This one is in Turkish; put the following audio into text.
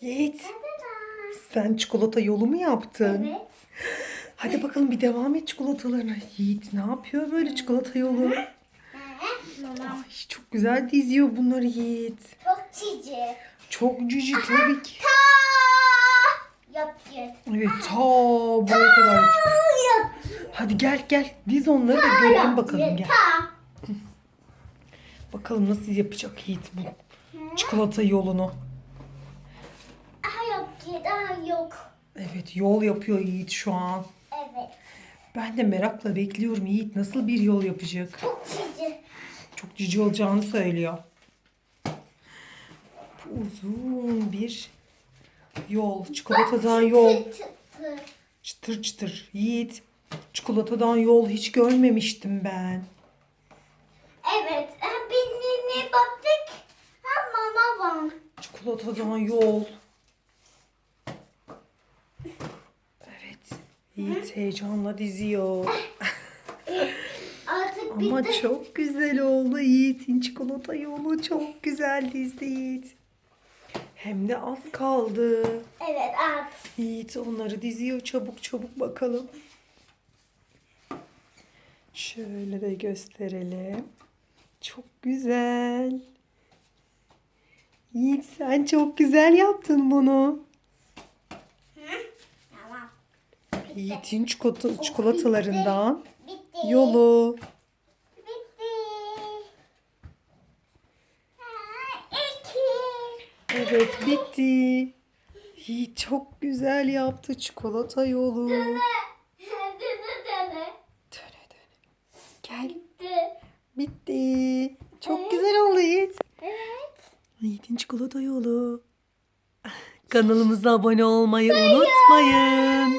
Yiğit sen çikolata yolu mu yaptın? Evet. Hadi bakalım bir devam et çikolatalarına. Yiğit ne yapıyor böyle çikolata yolu? Ay, çok güzel diziyor bunları Yiğit. Çok cici. Çok cici tabii ki. Ta yapıyor. Evet ta buraya kadar. Yap. Hadi gel gel diz onları da görelim bakalım gel. Bakalım nasıl yapacak Yiğit bu çikolata yolunu. Yapıyor. Daha yok. Evet yol yapıyor Yiğit şu an. Evet. Ben de merakla bekliyorum Yiğit nasıl bir yol yapacak. Çok cici. Çok cici olacağını söylüyor. Bu uzun bir yol. Çikolatadan yol. Çıtı çıtı. Çıtır çıtır. Yiğit. Çikolatadan yol hiç görmemiştim ben. Evet. Ha, Birine baktık. Ha mama var. Çikolatadan yol. Evet. Yiğit heyecanla diziyor. Artık Ama bitti. çok güzel oldu Yiğit'in çikolata yolu. Çok güzel dizdi Yiğit. Hem de az kaldı. Evet artık. Yiğit onları diziyor çabuk çabuk bakalım. Şöyle de gösterelim. Çok güzel. Yiğit sen çok güzel yaptın bunu. Yiğit'in çikolata, çikolatalarından Bitti. yolu. Bitti. Ha, iki. Evet bitti. Yiğit çok güzel yaptı çikolata yolu. Döne Dene dene. döne. Gel. Bitti. Bitti. Çok güzel oldu Yiğit. Evet. Yiğit'in çikolata yolu. Kanalımıza abone olmayı unutmayın.